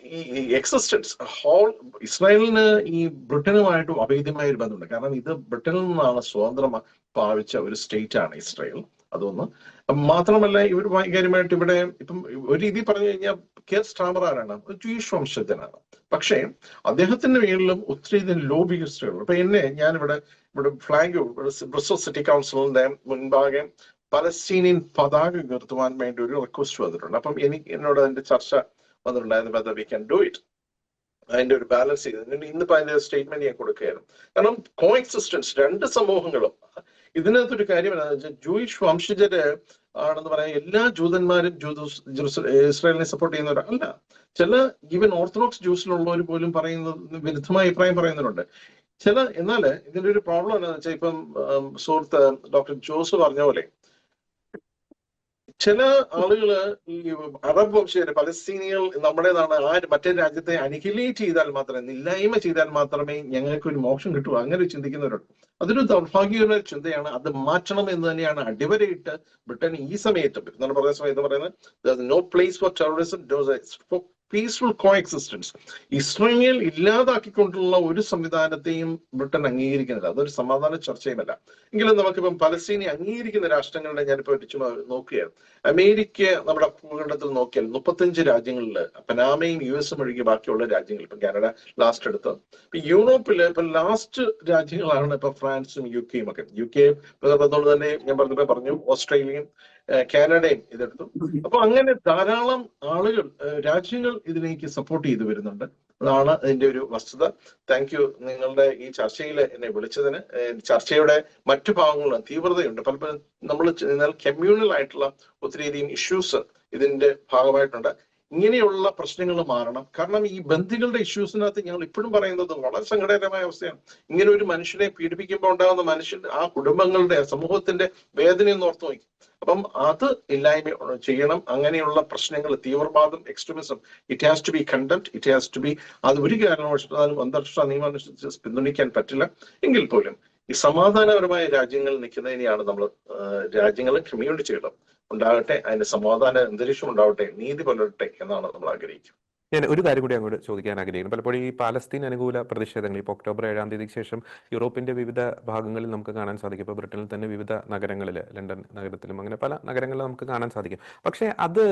ഈ എക്സിസ്റ്റൻസ് ഹോൾ ഇസ്രായേലിന് ഈ ബ്രിട്ടനുമായിട്ടും അഭേദ്യമായ ഒരു ബന്ധമുണ്ട്. കാരണം ഇത് ബ്രിട്ടനിൽ നിന്നാണ് സ്വതന്ത്രം ഭാവിച്ച ഒരു സ്റ്റേറ്റ് ആണ് ഇസ്രായേൽ. അതൊന്ന്. മാത്രമല്ല ഇവർ കാര്യമായിട്ട് ഇവിടെ ഇപ്പം ഒരു രീതി പറഞ്ഞു കഴിഞ്ഞാൽ കെ സ്റ്റാമർ ആരാണ് ജൂയിഷ് വംശജനാണ്. പക്ഷേ അദ്ദേഹത്തിന്റെ മേളിലും ഒത്തിരി ലോബിയിസ്റ്റുകൾ അപ്പൊ എന്നെ ഞാനിവിടെ ഇവിടെ ഫ്ലാഗ് ബ്രിസ്റ്റോ സിറ്റി കൗൺസിലിന്റെ മുൻപാകെ പലസ്തീനിയൻ പതാക ഉയർത്തുവാൻ വേണ്ടി ഒരു റിക്വസ്റ്റ് വന്നിട്ടുണ്ട്. അപ്പം എനിക്ക് എന്നോട് അതിന്റെ ചർച്ച വന്നിട്ടുണ്ടായിരുന്നു വി ക്യാൻ ഡു ഇറ്റ് അതിന്റെ ഒരു ബാലൻസ് ചെയ്ത്. ഇന്നിപ്പോ അതിന്റെ സ്റ്റേറ്റ്മെന്റ് ഞാൻ കൊടുക്കുകയായിരുന്നു കാരണം കോ എക്സിസ്റ്റൻസ് രണ്ട് സമൂഹങ്ങളും ഇതിനകത്തൊരു എന്താണെന്ന് വെച്ചാൽ ജൂയിഷ് വംശജര് ആണെന്ന് പറയാൻ എല്ലാ ജൂതന്മാരും ജൂതൂസ് ഇസ്രായേലിനെ സപ്പോർട്ട് ചെയ്യുന്നവർ അല്ല ചില ഈവൻ ഓർത്തഡോക്സ് ജൂസിലുള്ളവർ പോലും പറയുന്നത് വിരുദ്ധമായ അഭിപ്രായം പറയുന്നവരുണ്ട്. ചില എന്നാൽ ഇതിന്റെ ഒരു പ്രോബ്ലം എന്താണെന്ന് വെച്ചാൽ ഇപ്പം സുഹൃത്ത് ഡോക്ടർ ജോസ് പറഞ്ഞ പോലെ ചില ആളുകൾ ഈ അറബ് വംശീയര് പലസ്തീനികൾ നമ്മുടേതാണ് ആ മറ്റേ രാജ്യത്തെ അനിഹിലേറ്റ് ചെയ്താൽ മാത്രമേ നില്ലായ്മ ചെയ്താൽ മാത്രമേ ഞങ്ങൾക്ക് ഒരു മോക്ഷം കിട്ടൂ. അങ്ങനെ ചിന്തിക്കുന്നവരുണ്ട്. അതൊരു ദൗർഭാഗ്യകരമായ ചിന്തയാണ്. അത് മാറ്റണം എന്ന് തന്നെയാണ് അടിവരയിട്ട് ബ്രിട്ടൻ ഈ സമയത്ത് എന്താണ് പറയുന്ന സമയത്ത് പറയുന്നത് no place for terrorism peaceful coexistence Israel ഇല്ലാതാക്കിക്കൊണ്ടുള്ള ഒരു സംവിധാനത്തെയും ബ്രിട്ടൻ അംഗീകരിക്കുന്നില്ല. അതൊരു സമാധാന ചർച്ചയുമല്ല. എങ്കിലും നമുക്കിപ്പം പലസ്തീനെ അംഗീകരിക്കുന്ന രാഷ്ട്രങ്ങളുടെ ഞാനിപ്പോ ഒരു ചുമ്മാ നോക്കുകയാണ് അമേരിക്ക നമ്മുടെ ഭൂഖണ്ഡത്തിൽ നോക്കിയാൽ മുപ്പത്തഞ്ച് രാജ്യങ്ങളിൽ പനാമയും യു എസും ഒഴികെ ബാക്കിയുള്ള രാജ്യങ്ങൾ ഇപ്പം കാനഡ ലാസ്റ്റ് എടുത്ത്. ഇപ്പൊ യൂറോപ്പിൽ ഇപ്പൊ ലാസ്റ്റ് രാജ്യങ്ങളാണ് ഇപ്പൊ ഫ്രാൻസും യു കെയും ഒക്കെ. യു കെ അതുകൊണ്ട് തന്നെ ഞാൻ പറഞ്ഞപ്പോ പറഞ്ഞു ഓസ്ട്രേലിയയും കാനഡയും ഇതെടുത്തു. അപ്പൊ അങ്ങനെ ധാരാളം ആളുകൾ രാജ്യങ്ങൾ ഇതിലേക്ക് സപ്പോർട്ട് ചെയ്തു വരുന്നുണ്ട്. അതാണ് അതിന്റെ ഒരു വസ്തുത. താങ്ക് യു നിങ്ങളുടെ ഈ ചർച്ചയിൽ എന്നെ വിളിച്ചതിന് ചർച്ചയുടെ മറ്റു ഭാഗങ്ങളും തീവ്രതയുണ്ട്. പലപ്പോഴും നമ്മൾ എന്നാൽ കമ്മ്യൂണൽ ആയിട്ടുള്ള ഒത്തിരിയധികം ഇഷ്യൂസ് ഇതിന്റെ ഭാഗമായിട്ടുണ്ട്. ഇങ്ങനെയുള്ള പ്രശ്നങ്ങൾ മാറണം. കാരണം ഈ ബന്ധികളുടെ ഇഷ്യൂസിനകത്ത് ഞങ്ങൾ ഇപ്പോഴും പറയുന്നത് വളരെ സങ്കടകരമായ അവസ്ഥയാണ്. ഇങ്ങനെ ഒരു മനുഷ്യനെ പീഡിപ്പിക്കുമ്പോൾ ഉണ്ടാകുന്ന മനുഷ്യൻ ആ കുടുംബങ്ങളുടെ സമൂഹത്തിന്റെ വേദനയൊന്ന് ഓർത്ത് നോക്കി. അപ്പം അത് ഇല്ലായ്മ ചെയ്യണം. അങ്ങനെയുള്ള പ്രശ്നങ്ങൾ തീവ്രവാദം extremism it has to be condemned it has to be അത് ഒരു കാരണവശാലും അന്താരാഷ്ട്ര നിയമമനുസരിച്ച് പിന്തുണയ്ക്കാൻ പറ്റില്ല. എങ്കിൽ പോലും ഈ സമാധാനപരമായ രാജ്യങ്ങളിൽ നിൽക്കുന്നതിനെയാണ് നമ്മൾ രാജ്യങ്ങളും കമ്മ്യൂണിറ്റികളും ഉണ്ടാകട്ടെ അതിന്റെ സമാധാന അന്തരീക്ഷം ഉണ്ടാവട്ടെ നീതി പുലരട്ടെ എന്നാണ് നമ്മൾ ആഗ്രഹിക്കുന്നത്. ഞാൻ ഒരു കാര്യം കൂടി അങ്ങോട്ട് ചോദിക്കാൻ ആഗ്രഹിക്കുന്നു. പലപ്പോഴും ഈ പാലസ്തീൻ അനുകൂല പ്രതിഷേധങ്ങൾ ഇപ്പോൾ ഒക്ടോബർ ഏഴാം തീയതിക്ക് ശേഷം യൂറോപ്പിന്റെ വിവിധ ഭാഗങ്ങളിൽ നമുക്ക് കാണാൻ സാധിക്കും. ഇപ്പോൾ ബ്രിട്ടനിൽ തന്നെ വിവിധ നഗരങ്ങളിൽ ലണ്ടൻ നഗരത്തിലും അങ്ങനെ പല നഗരങ്ങളിൽ നമുക്ക് കാണാൻ സാധിക്കും. പക്ഷേ അത്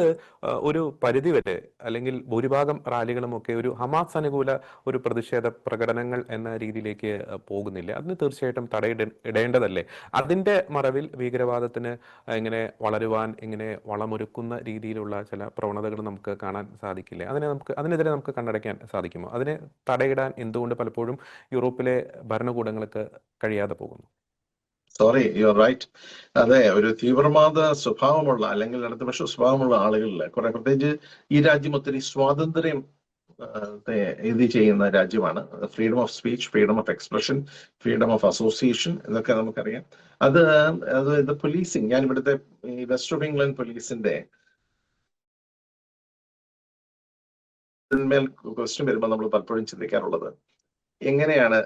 ഒരു ഒരു പരിധിവരെ അല്ലെങ്കിൽ ഭൂരിഭാഗം റാലികളും ഒക്കെ ഒരു ഹമാസ് അനുകൂല ഒരു പ്രതിഷേധ പ്രകടനങ്ങൾ എന്ന രീതിയിലേക്ക് പോകുന്നില്ല. അതിന് തീർച്ചയായിട്ടും തടയിട ഇടേണ്ടതല്ലേ? അതിന്റെ മറവിൽ ഭീകരവാദത്തിന് ഇങ്ങനെ വളരുവാൻ ഇങ്ങനെ വളമൊരുക്കുന്ന രീതിയിലുള്ള ചില പ്രവണതകൾ നമുക്ക് കാണാൻ സാധിക്കില്ലേ? അതിനെ നമുക്ക് അതിനെതിരെ നമുക്ക് കണ്ടടയ്ക്കാൻ സാധിക്കുമോ? അതിനെ തടയിടാൻ എന്തുകൊണ്ട് പലപ്പോഴും യൂറോപ്പിലെ ഭരണകൂടങ്ങൾക്ക് കഴിയാതെ പോകുന്നു? സോറി യു ആർ റൈറ്റ് അതെ ഒരു തീവ്രവാദ സ്വഭാവമുള്ള അല്ലെങ്കിൽ ഇടതുപക്ഷ സ്വഭാവമുള്ള ആളുകളിൽ കുറെ പ്രത്യേകിച്ച് ഈ രാജ്യം ഒത്തിരി സ്വാതന്ത്ര്യം ഇത് ചെയ്യുന്ന രാജ്യമാണ്. Freedom of speech freedom of expression freedom of association ഇതൊക്കെ നമുക്കറിയാം. അത് അത് ഇത് പോലീസിങ് ഞാൻ ഇവിടുത്തെ ഈ വെസ്റ്റ് ഓഫ് ഇംഗ്ലണ്ട് പോലീസിന്റെ മേൽ ക്വസ്റ്റ്യൻ വരുമ്പോൾ നമ്മൾ പലപ്പോഴും ചിന്തിക്കാറുള്ളത്. എങ്ങനെയാണ്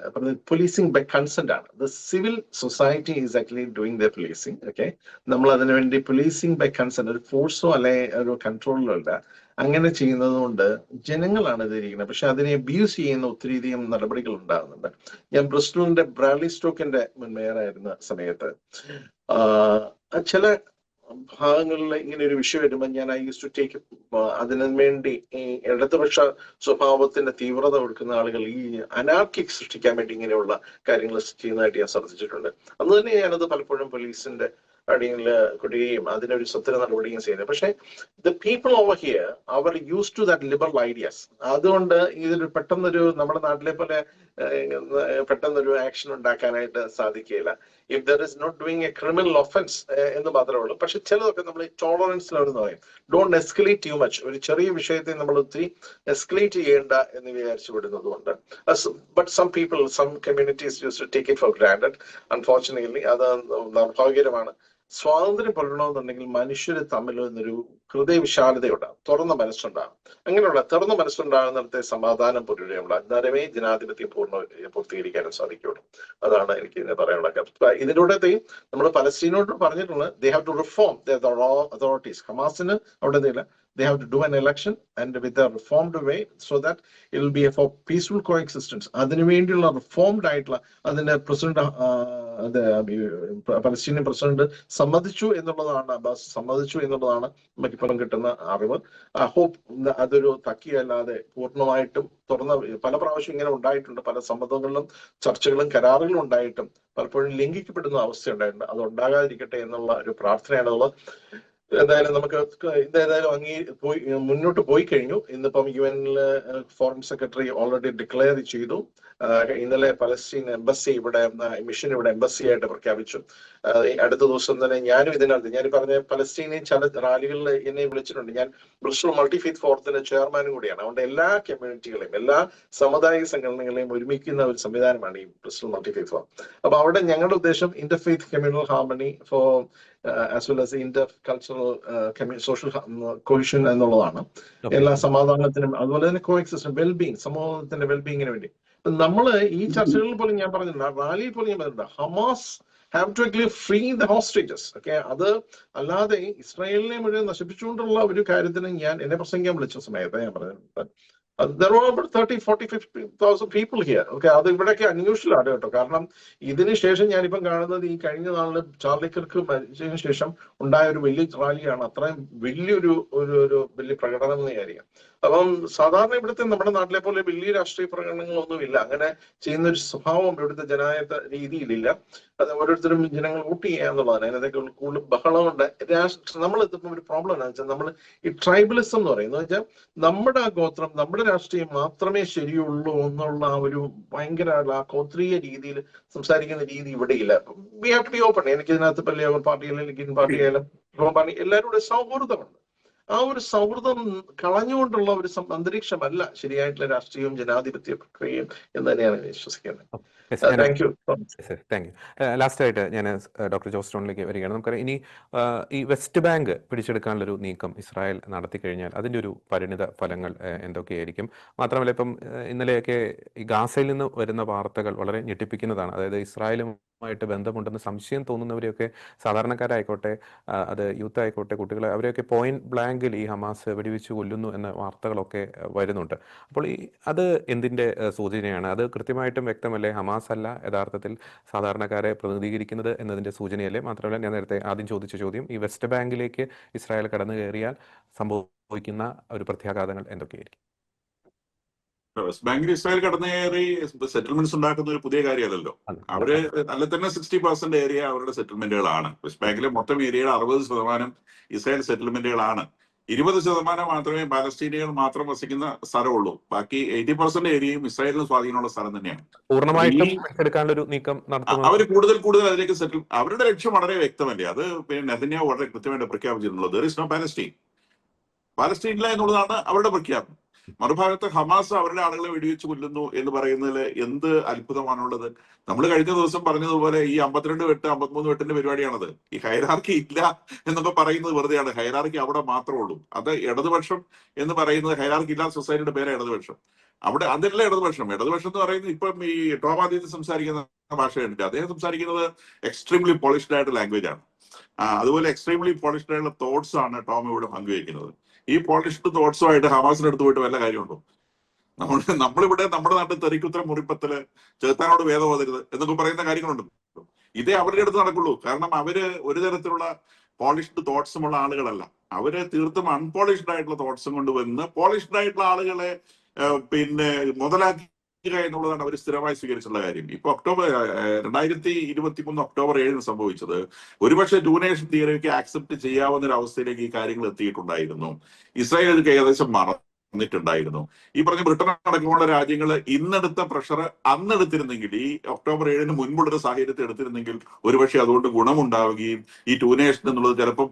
പോലീസിങ് ബൈ കൺസെന്റ് ആണ്. The civil society is actually doing the policing okay നമ്മൾ അതിനു വേണ്ടി പോലീസിങ് ബൈ കൺസെന്റ് ഒരു ഫോഴ്സോ അല്ലെ ഒരു കൺട്രോളിലോ അല്ല അങ്ങനെ ചെയ്യുന്നത് കൊണ്ട് ജനങ്ങളാണ് ഇതിരിക്കുന്നത് പക്ഷെ അതിനെ അബ്യൂസ് ചെയ്യുന്ന ഒത്തിരിയധികം നടപടികൾ ഉണ്ടാകുന്നുണ്ട്. ഞാൻ ബ്രിസ്റ്റലിന്റെ ബ്രാഡ്ലി സ്റ്റോക്കിന്റെ മുൻമേയറായിരുന്ന സമയത്ത് ചില ഭാഗങ്ങളിൽ ഇങ്ങനെ ഒരു വിഷയം വരുമ്പോൾ ഞാൻ ഐ യൂസ് ടു ടേക്ക് അതിനു വേണ്ടി ഈ ഇടതുപക്ഷ സ്വഭാവത്തിന്റെ തീവ്രത കൊടുക്കുന്ന ആളുകൾ ഈ അനാർക്കിക് സൃഷ്ടിക്കാൻ വേണ്ടി ഇങ്ങനെയുള്ള കാര്യങ്ങൾ ചെയ്യുന്നതായിട്ട് ഞാൻ ശ്രദ്ധിച്ചിട്ടുണ്ട്. അന്ന് തന്നെ ഞാനത് പലപ്പോഴും പോലീസിന്റെ അടിയിൽ കൊടുക്കുകയും അതിനൊരു സ്വത്തിന് നടപടിയും ചെയ്യുന്നത്. പക്ഷേ the people over here our use to that liberal ideas അതുകൊണ്ട് ഇതിൽ പെട്ടെന്നൊരു നമ്മുടെ നാട്ടിലെ പോലെ പെട്ടെന്നൊരു ആക്ഷൻ ഉണ്ടാക്കാനായിട്ട് സാധിക്കുകയില്ല. If there is not doing a criminal offence എന്ന് മാത്രമേ ഉള്ളൂ. പക്ഷെ ചിലതൊക്കെ നമ്മൾ ടോളറൻസ് എന്ന് പറയും. ഡോണ്ട് എസ്കലേറ്റ് ടു മച്ച് ഒരു ചെറിയ വിഷയത്തെ നമ്മൾ ഒത്തിരി എസ്കലേറ്റ് ചെയ്യേണ്ട എന്ന് വിചാരിച്ചു വിടുന്നത് കൊണ്ട് but some people some communities use to take it for granted unfortunately അത് നിർഭാഗ്യകരമാണ് സ്വാതന്ത്ര്യം പുലരണമെന്നുണ്ടെങ്കിൽ മനുഷ്യർ തമ്മിൽ ഒരു ഹൃദയവിശാലതയുണ്ടാകും തുറന്ന മനസ്സുണ്ടാകും. അങ്ങനെയുള്ള തുറന്ന മനസ്സുണ്ടാകുന്നിടത്തെ സമാധാനം പുലരുകയുള്ള അന്നേരമേ ജനാധിപത്യം പൂർണ പൂർത്തീകരിക്കാനും സാധിക്കുള്ളൂ അതാണ് എനിക്ക് ഇതിനെ പറയാനുള്ള. ഇതിലൂടെ നമ്മൾ പലസ്തീനോട് പറഞ്ഞിട്ടുള്ളത് they have to reform authorities ഹമാസിന് അവിടെ എന്തെങ്കിലും they have to do an election and with a reformed way so that it will be for peaceful coexistence. അതിനു വേണ്ടിയുള്ള റിഫോംഡ് ആയിട്ടുള്ള അതിന്റെ പ്രസിഡന്റ് പലസ്തീനിയൻ പ്രസിഡന്റ് സമ്മതിച്ചു എന്നുള്ളതാണ് അബ്ബാസ് സമ്മതിച്ചു എന്നുള്ളതാണ് നമുക്കിപ്പോഴും കിട്ടുന്ന അറിവ്. ഐ ഹോപ്പ് അതൊരു തക്കിയല്ലാതെ പൂർണമായിട്ടും തുറന്ന പല പ്രാവശ്യം ഇങ്ങനെ ഉണ്ടായിട്ടുണ്ട്. പല സമ്മതങ്ങളിലും ചർച്ചകളും കരാറുകളും ഉണ്ടായിട്ടും പലപ്പോഴും ലംഘിക്കപ്പെടുന്ന അവസ്ഥ ഉണ്ടായിട്ടുണ്ട്. അത് ഉണ്ടാകാതിരിക്കട്ടെ എന്നുള്ള ഒരു പ്രാർത്ഥനയാണുള്ളത് എന്തായാലും നമുക്ക് ഇതേതായാലും അങ്ങേ പോയി മുന്നോട്ട് പോയി കഴിഞ്ഞു. ഇന്നിപ്പം യു എനിൽ ഫോറിൻ സെക്രട്ടറി ഓൾറെഡി ഡിക്ലെയർ ചെയ്തു. ഇന്നലെ പലസ്തീൻ എംബസി ഇവിടെ മിഷൻ ഇവിടെ എംബസി ആയിട്ട് പ്രഖ്യാപിച്ചു. അടുത്ത ദിവസം തന്നെ ഞാനും ഇതിനകത്ത് ഞാൻ പറഞ്ഞ പലസ്തീനിയൻ ചില റാലികളിൽ എന്നെ വിളിച്ചിട്ടുണ്ട്. ഞാൻ ബ്രിസ്റ്റൽ മൾട്ടിഫീത് ഫോറത്തിന്റെ ചെയർമാനും കൂടിയാണ്. അതുകൊണ്ട് എല്ലാ കമ്മ്യൂണിറ്റികളെയും എല്ലാ സമുദായ സംഘടനകളെയും ഒരുമിക്കുന്ന ഒരു സംവിധാനമാണ് ഈ ബ്രിസ്റ്റൽ മൾട്ടിഫീത് ഫോറം അപ്പൊ അവിടെ ഞങ്ങളുടെ ഉദ്ദേശം interfaith communal harmony for as well as intercultural social cohesion എന്നുള്ളതാണ്. എല്ലാ സമാധാനത്തിനും അതുപോലെ തന്നെ കോ എക്സിസ്റ്റൻ വെൽബീങ് സമൂഹത്തിന്റെ വെൽബീങ്ങിന് വേണ്ടി നമ്മൾ ഈ ചർച്ചകളിൽ പോലും ഞാൻ പറഞ്ഞിട്ടുണ്ട് റാലിയിൽ പോലും ഞാൻ പറഞ്ഞിട്ടുണ്ട് Hamas have to free the hostages okay അത് അല്ലാതെ ഇസ്രായേലിനെ മുഴുവൻ നശിപ്പിച്ചുകൊണ്ടുള്ള ഒരു കാര്യത്തിന് ഞാൻ എന്നെ പ്രസംഗിക്കാൻ വിളിച്ച സമയത്ത് ഞാൻ പറഞ്ഞത് there over thirty forty fifty thousand people here okay അത് ഇവിടെയൊക്കെ അൺയൂഷ്വൽ ആണ് കേട്ടോ. കാരണം ഇതിന് ശേഷം ഞാനിപ്പം കാണുന്നത് ഈ കഴിഞ്ഞ നാളിൽ ചാർലി കിർക്ക് മരിച്ചതിന് ശേഷം ഉണ്ടായ ഒരു വലിയ റാലിയാണ് അത്രയും വലിയൊരു ഒരു ഒരു വലിയ പ്രകടനം എന്ന് വിചാരിക്കാം അപ്പം സാധാരണ ഇവിടുത്തെ നമ്മുടെ നാട്ടിലെ പോലെ വലിയ രാഷ്ട്രീയ പ്രകടനങ്ങളൊന്നുമില്ല. അങ്ങനെ ചെയ്യുന്ന ഒരു സ്വഭാവം ഇവിടുത്തെ ജനായത്ത രീതിയിലില്ല. അത് ഓരോരുത്തരും ജനങ്ങൾ വോട്ട് ചെയ്യുക എന്നുള്ളതാണ്. അതിനകത്തേക്ക് കൂടുതൽ ബഹളമുണ്ട്. രാഷ്ട്ര നമ്മൾ ഇതിപ്പോ ഒരു പ്രോബ്ലം എന്താണെന്ന് വെച്ചാൽ നമ്മൾ ഈ ട്രൈബലിസം എന്ന് പറയുന്നത് വെച്ചാൽ നമ്മുടെ ആ ഗോത്രം നമ്മുടെ രാഷ്ട്രീയം മാത്രമേ ശരിയുള്ളൂ എന്നുള്ള ആ ഒരു ഭയങ്കര ആ ഗോത്രീയ രീതിയിൽ സംസാരിക്കുന്ന രീതി ഇവിടെ ഇല്ല we have to be open എനിക്ക് ഇതിനകത്ത് ഇപ്പൊ ലേബർ പാർട്ടി ആയാലും ഗ്രീൻ പാർട്ടി ആയാലും എല്ലാവരും കൂടെ സൗഹൃദമുണ്ട്. ആ ഒരു സൗഹൃദം കളഞ്ഞുകൊണ്ടുള്ള ഒരു അന്തരീക്ഷമല്ല ശരിയായിട്ടുള്ള രാഷ്ട്രീയവും ജനാധിപത്യ പ്രക്രിയയും എന്ന് തന്നെയാണ് വിശ്വസിക്കുന്നത്. Thank you thank you last ആയിട്ട് ഞാൻ ഡോക്ടർ ജോസ് സ്റ്റോണിലേക്ക് വരികയാണ്. നമുക്കറിയാം ഇനി ഈ വെസ്റ്റ് ബാങ്ക് പിടിച്ചെടുക്കാനുള്ള ഒരു നീക്കം ഇസ്രായേൽ നടത്തി കഴിഞ്ഞാൽ അതിന്റെ ഒരു പരിണിത ഫലങ്ങൾ ആ, എന്തൊക്കെയായിരിക്കും? മാത്രമല്ല ഇപ്പം ഇന്നലെയൊക്കെ ഈ ഗാസയിൽ നിന്ന് വരുന്ന വാർത്തകൾ വളരെ ഞെട്ടിപ്പിക്കുന്നതാണ്. അതായത് ഇസ്രായേലുമായിട്ട് ബന്ധമുണ്ടെന്ന് സംശയം തോന്നുന്നവരെയൊക്കെ സാധാരണക്കാരായിക്കോട്ടെ അത് യൂത്ത് ആയിക്കോട്ടെ കുട്ടികളെ അവരെയൊക്കെ പോയിന്റ് ബ്ലാങ്കിൽ ഈ ഹമാസ് വെടിവെച്ച് കൊല്ലുന്നു എന്ന വാർത്തകളൊക്കെ വരുന്നുണ്ട്. അപ്പോൾ ഈ അത് എന്തിന്റെ സൂചനയാണ്? അത് കൃത്യമായിട്ടും വ്യക്തമല്ലേ? ഹമാസ് അല്ല യഥാർത്ഥത്തിൽ സാധാരണക്കാരെ പ്രതിനിധീകരിക്കുന്നത് എന്നതിന്റെ സൂചനയല്ലേ? മാത്രമല്ല ഞാൻ നേരത്തെ ആദ്യം ചോദിച്ച ചോദ്യം ഈ വെസ്റ്റ് ബാങ്കിലേക്ക് ഇസ്രായേൽ കടന്നു കയറിയാൽ സംഭവിക്കുന്ന ഒരു പ്രത്യാഘാതങ്ങൾ എന്തൊക്കെയായിരിക്കും? വെസ്റ്റ് ബാങ്കിൽ ഇസ്രായേൽ കടന്നു കയറി സെറ്റിൽമെന്റ്സ് ഉണ്ടാക്കുന്ന ഒരു പുതിയ കാര്യമല്ലല്ലോ. അവർ നല്ല തന്നെ സിക്സ്റ്റി പെർസെന്റ് ഏരിയ അവരുടെ സെറ്റിൽമെന്റുകളാണ് വെസ്റ്റ് ബാങ്കിലെ മൊത്തം ഏരിയയുടെ അറുപത് ശതമാനം ഇസ്രായേൽ സെറ്റിൽമെന്റുകളാണ് ഇരുപത് ശതമാനം മാത്രമേ പാലസ്തീനികൾ മാത്രം വസിക്കുന്ന സ്ഥലമുള്ളൂ. ബാക്കി എയ്റ്റി പെർസെന്റ് ഏരിയയും ഇസ്രായേലിന് സ്വാധീനമുള്ള സ്ഥലം തന്നെയാണ്. പൂർണമായിട്ടും ഒരു നീക്കം അവർ കൂടുതൽ കൂടുതൽ അതിലേക്ക് സെറ്റിൽ അവരുടെ ലക്ഷ്യം വളരെ വ്യക്തമല്ലേ? അത് പിന്നെ നെതന്യാവ് വളരെ കൃത്യമായിട്ട് പ്രഖ്യാപിച്ചിട്ടുള്ളത്. ദർ ഇസ് നോ പാലസ്റ്റീൻ പാലസ്റ്റീനില്ല എന്നുള്ളതാണ് അവരുടെ പ്രഖ്യാപനം. മറുഭാഗത്ത് ഹമാസ് അവരുടെ ആളുകളെ വെടിവെച്ച് കൊല്ലുന്നു എന്ന് പറയുന്നതിൽ എന്ത് അത്ഭുതമാണുള്ളത്? നമ്മൾ കഴിഞ്ഞ ദിവസം പറഞ്ഞതുപോലെ ഈ അമ്പത്തിരണ്ട് വെട്ട് അമ്പത്തിമൂന്ന് വെട്ടിന്റെ പരിപാടിയാണത്. ഈ ഹൈറാർക്കി ഇല്ല എന്നൊക്കെ പറയുന്നത് വെറുതെയാണ്. ഹൈറാർക്കി അവിടെ മാത്രമേ ഉള്ളൂ. അത് ഇടതുപക്ഷം എന്ന് പറയുന്നത് ഹൈറാർക്കി ഇല്ലാത്ത സൊസൈറ്റിയുടെ പേര് ഇടതുപക്ഷം. അവിടെ അതല്ല ഇടതുപക്ഷം. ഇടതുപക്ഷം എന്ന് പറയുന്നത് ഇപ്പം ഈ ടോമാദീത് സംസാരിക്കുന്ന ഭാഷ കണ്ടിട്ട് അദ്ദേഹം സംസാരിക്കുന്നത് എക്സ്ട്രീംലി പോളിഷ്ഡ് ആയിട്ട് ലാംഗ്വേജ് ആണ്. അതുപോലെ എക്സ്ട്രീംലി പോളിഷ്ഡ് ആയിട്ടുള്ള തോട്ട്സ് ആണ് ടോം ഇവിടെ പങ്കുവയ്ക്കുന്നത്. ഈ പോളിഷ്ഡ് തോട്ട്സുമായിട്ട് ഹമാസിന് അടുത്ത് പോയിട്ട് വല്ല കാര്യമുണ്ടോ? നമ്മൾ നമ്മളിവിടെ നമ്മുടെ നാട്ടിൽ തെറിക്കുത്തരം മുറിപ്പത്തിൽ ചേർത്താനോട് വേദം ഓതരുത് എന്നൊക്കെ പറയുന്ന കാര്യങ്ങളുണ്ട്. ഇതേ അവരുടെ അടുത്ത് നടക്കുള്ളൂ. കാരണം അവർ ഒരു തരത്തിലുള്ള പോളിഷ്ഡ് തോട്ട്സും ഉള്ള ആളുകളല്ല. അവർ തീർത്തും അൺപോളിഷ്ഡ് ആയിട്ടുള്ള തോട്ട്സും കൊണ്ട് വന്ന് പോളിഷ്ഡ് ആയിട്ടുള്ള ആളുകളെ പിന്നെ പിന്നെ മുതലാക്കുക എന്നുള്ളതാണ് അവർ സ്ഥിരമായി സ്വീകരിച്ചുള്ള കാര്യം. ഇപ്പൊ ഒക്ടോബർ രണ്ടായിരത്തി ഇരുപത്തി മൂന്ന് ഒക്ടോബർ ഏഴിന് സംഭവിച്ചത് ഒരുപക്ഷെ ഡൂനേഷൻ നേഷൻ തിയറിക്ക് ആക്സെപ്റ്റ് ചെയ്യാവുന്ന ഒരു അവസ്ഥയിലേക്ക് ഈ കാര്യങ്ങൾ എത്തിയിട്ടുണ്ടായിരുന്നു. ഇസ്രായേൽ ഏകദേശം മറന്നിട്ടുണ്ടായിരുന്നു. ഈ പറഞ്ഞ ബ്രിട്ടൻ അടക്കമുള്ള രാജ്യങ്ങൾ ഇന്നെടുത്ത പ്രഷർ അന്നെടുത്തിരുന്നെങ്കിൽ ഈ ഒക്ടോബർ ഏഴിന് മുൻപുള്ള ഒരു സാഹചര്യത്തിൽ എടുത്തിരുന്നെങ്കിൽ ഒരുപക്ഷെ അതുകൊണ്ട് ഗുണമുണ്ടാവുകയും ഈ ടൂനേഷൻ എന്നുള്ളത് ചിലപ്പോൾ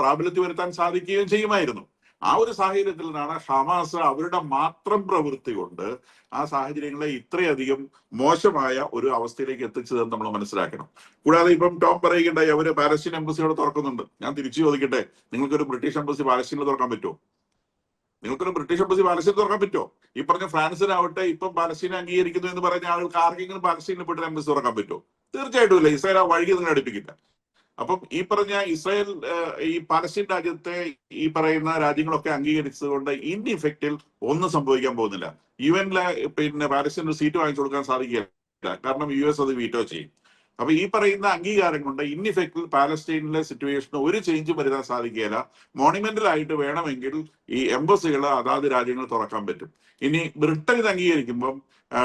പ്രാബല്യത്തിൽ വരുത്താൻ സാധിക്കുകയും ചെയ്യുമായിരുന്നു. ആ ഒരു സാഹചര്യത്തിൽ നിന്നാണ് ഹമാസ് അവരുടെ മാത്രം പ്രവൃത്തി കൊണ്ട് ആ സാഹചര്യങ്ങളെ ഇത്രയധികം മോശമായ ഒരു അവസ്ഥയിലേക്ക് എത്തിച്ചതെന്ന് നമ്മൾ മനസ്സിലാക്കണം. കൂടാതെ ഇപ്പം ടോം പറയുകയുണ്ടായി അവർ പാലസ്തീൻ എംബസിയോട് തുറക്കുന്നുണ്ട്. ഞാൻ തിരിച്ചു ചോദിക്കട്ടെ നിങ്ങൾക്കൊരു ബ്രിട്ടീഷ് എംബസി പാലസ്തീനിൽ തുറക്കാൻ പറ്റുമോ? നിങ്ങൾക്കൊരു ബ്രിട്ടീഷ് എംബസി പാലസ്തീൻ തുറക്കാൻ പറ്റുമോ? ഈ പറഞ്ഞ ഫ്രാൻസിനാവട്ടെ ഇപ്പം പാലസ്തീനെ അംഗീകരിക്കുന്നു എന്ന് പറഞ്ഞ ആൾക്ക് ആർക്കെങ്കിലും പാലസ്തീനിൽ പോയിട്ട് എംബസി തുറക്കാൻ പറ്റുമോ? തീർച്ചയായിട്ടും ഇല്ല. ഇസ്രായേൽ ആ വഴി നിങ്ങൾ അടുപ്പിക്കില്ല. അപ്പം ഈ പറഞ്ഞ ഇസ്രായേൽ ഈ പാലസ്തീൻ രാജ്യത്തെ ഈ പറയുന്ന രാജ്യങ്ങളൊക്കെ അംഗീകരിച്ചതുകൊണ്ട് ഇൻ ഇഫക്റ്റിൽ ഒന്നും സംഭവിക്കാൻ പോകുന്നില്ല. യു പിന്നെ പാലസ്തീൻ ഒരു സീറ്റ് വാങ്ങിച്ചു കൊടുക്കാൻ സാധിക്കില്ല കാരണം യു എസ് അത് വീറ്റോ ചെയ്യും. അപ്പൊ ഈ പറയുന്ന അംഗീകാരം കൊണ്ട് ഇൻ ഇഫക്റ്റിൽ പാലസ്തീനിലെ സിറ്റുവേഷന് ഒരു ചേഞ്ച് വരുത്താൻ സാധിക്കുകയില്ല. മോണിമെന്റൽ ആയിട്ട് വേണമെങ്കിൽ ഈ എംബസികൾ അതാത് രാജ്യങ്ങൾ തുറക്കാൻ പറ്റും. ഇനി ബ്രിട്ടൻ ഇത് അംഗീകരിക്കുമ്പം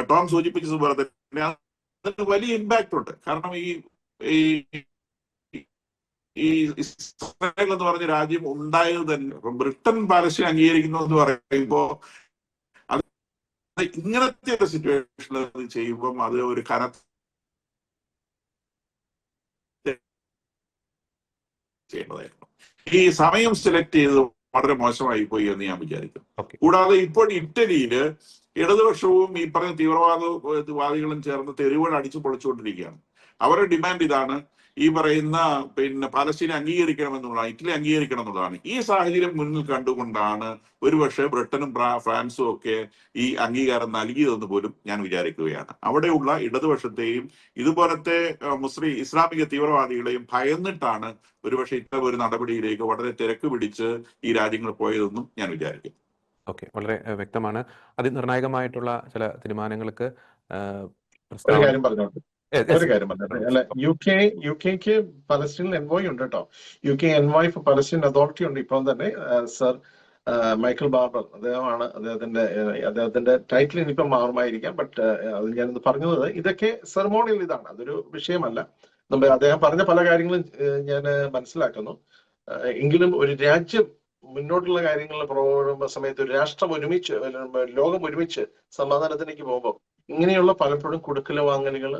ടോം സൂചിപ്പിച്ചതുപോലെ തന്നെ അതിന് വലിയ ഇമ്പാക്റ്റ് ഉണ്ട്. കാരണം ഈ ഈ ഇസ്രായേൽ എന്ന് പറഞ്ഞ രാജ്യം ഉണ്ടായത് തന്നെ. ഇപ്പം ബ്രിട്ടൻ പാലസ്റ്റീൻ അംഗീകരിക്കുന്നു എന്ന് പറയുമ്പോൾ അത് ഇങ്ങനത്തെ ഒരു സിറ്റുവേഷനിൽ ചെയ്യുമ്പം അത് ഒരു കനത്ത ചെയ്യേണ്ടതായിരുന്നു. ഈ സമയം സെലക്ട് ചെയ്ത് വളരെ മോശമായി പോയി എന്ന് ഞാൻ വിചാരിക്കുന്നു. കൂടാതെ ഇപ്പോൾ ഇറ്റലിയിൽ ഇടതുപക്ഷവും ഈ പറഞ്ഞ തീവ്രവാദവാദികളും ചേർന്ന് തെരുവുകൾ അടിച്ചു പൊളിച്ചുകൊണ്ടിരിക്കുകയാണ്. അവരുടെ ഡിമാൻഡ് ഇതാണ്. ഈ പറയുന്ന പിന്നെ പാലസ്തീനെ അംഗീകരിക്കണം എന്നുള്ളതാണ് ഇറ്റലി അംഗീകരിക്കണം എന്നുള്ളതാണ് ഈ സാഹചര്യം മുന്നിൽ കണ്ടുകൊണ്ടാണ് ഒരുപക്ഷെ ബ്രിട്ടനും ഫ്രാൻസും ഒക്കെ ഈ അംഗീകാരം നൽകിയതെന്ന് പോലും ഞാൻ വിചാരിക്കുകയാണ്. അവിടെയുള്ള ഇടതുപക്ഷത്തെയും ഇതുപോലത്തെ മുസ്ലിം ഇസ്ലാമിക തീവ്രവാദികളെയും ഭയന്നിട്ടാണ് ഒരുപക്ഷെ ഇത്തരം ഒരു നടപടിയിലേക്ക് വളരെ തിരക്ക് പിടിച്ച് ഈ രാജ്യങ്ങൾ പോയതെന്നും ഞാൻ വിചാരിക്കും ഓക്കെ വളരെ വ്യക്തമാണ്. അതിനിർണായകമായിട്ടുള്ള ചില തീരുമാനങ്ങൾക്ക് ഏഹ്, ഒരു കാര്യം അല്ല യു കെ യു കെക്ക് പലസ്റ്റീൻ എൻവോയ് ഉണ്ട് കേട്ടോ U K envoy for Palestine authority ഉണ്ട്. ഇപ്പോൾ തന്നെ സർ മൈക്കിൾ ബാർബർ അദ്ദേഹമാണ് അദ്ദേഹത്തിന്റെ അദ്ദേഹത്തിന്റെ ടൈറ്റിൽ ഇനിയിപ്പം മാറുമായിരിക്കാം. ബട്ട് അത് ഞാനിത് പറഞ്ഞത് ഇതൊക്കെ സെറമോണിയൽ ഇതാണ്. അതൊരു വിഷയമല്ല. നമ്മൾ അദ്ദേഹം പറഞ്ഞ പല കാര്യങ്ങളും ഞാൻ മനസ്സിലാക്കുന്നു. എങ്കിലും ഒരു രാജ്യം മുന്നോട്ടുള്ള കാര്യങ്ങളിൽ പുറപ്പെടുന്ന സമയത്ത് ഒരു രാഷ്ട്രം ഒരുമിച്ച് ലോകം ഒരുമിച്ച് സമാധാനത്തിലേക്ക് പോകുമ്പോൾ ഇങ്ങനെയുള്ള പലപ്പോഴും കൊടുക്കൽ വാങ്ങലുകൾ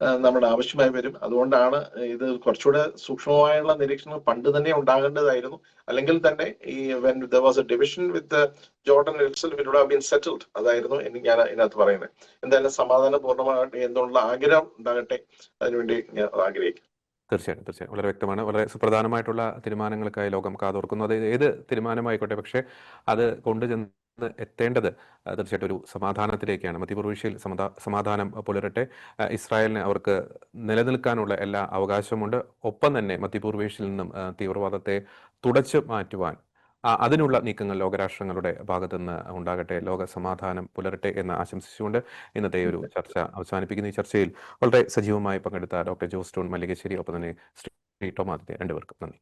നമ്മുടെ ആവശ്യമായി വരും. അതുകൊണ്ടാണ് ഇത് കുറച്ചുകൂടെ സൂക്ഷ്മമായുള്ള നിരീക്ഷണം പണ്ട് തന്നെ ഉണ്ടാകേണ്ടതായിരുന്നു. അല്ലെങ്കിൽ തന്നെ ഈ when there was a division with Jordan it would been settled അതായിരുന്നു എനിക്ക് ഞാൻ ഇതിനകത്ത് പറയുന്നത്. എന്തായാലും സമാധാനപൂർണമാകട്ടെ എന്നുള്ള ആഗ്രഹം ഉണ്ടാകട്ടെ. അതിനുവേണ്ടി ഞാൻ ആഗ്രഹിക്കുന്നു. തീർച്ചയായിട്ടും തീർച്ചയായും വളരെ വ്യക്തമാണ്. വളരെ സുപ്രധാനമായിട്ടുള്ള തീരുമാനങ്ങൾക്കായി ലോകം കാതോർക്കുന്നു. അത് ഏത് തീരുമാനമായിക്കോട്ടെ? പക്ഷേ അത് കൊണ്ടുചെന്ന് എത്തേണ്ടത്. തീർച്ചയായിട്ടും ഒരു സമാധാനത്തിലേക്കാണ്. മധ്യപ്രവിശ്യയിൽ സമാധാ സമാധാനം പുലരട്ടെ. ഇസ്രായേലിന് അവർക്ക് നിലനിൽക്കാനുള്ള എല്ലാ അവകാശമുണ്ട് ഒപ്പം തന്നെ മധ്യപൂർവേഷ്യയിൽ നിന്നും തീവ്രവാദത്തെ തുടച്ചു മാറ്റുവാൻ അതിനുള്ള നീക്കങ്ങൾ ലോകരാഷ്ട്രങ്ങളുടെ ഭാഗത്തുനിന്ന് ഉണ്ടാകട്ടെ. ലോക സമാധാനം പുലരട്ടെ എന്ന് ആശംസിച്ചുകൊണ്ട് ഇന്നത്തെ ഒരു ചർച്ച അവസാനിപ്പിക്കുന്ന. ഈ ചർച്ചയിൽ വളരെ സജീവമായി പങ്കെടുത്ത ഡോക്ടർ ജോസ് ടോൺ മല്ലികശ്ശേരി ഒപ്പം തന്നെ ശ്രീ ടോമാദിത്യ രണ്ടുപേർക്കും നന്ദി.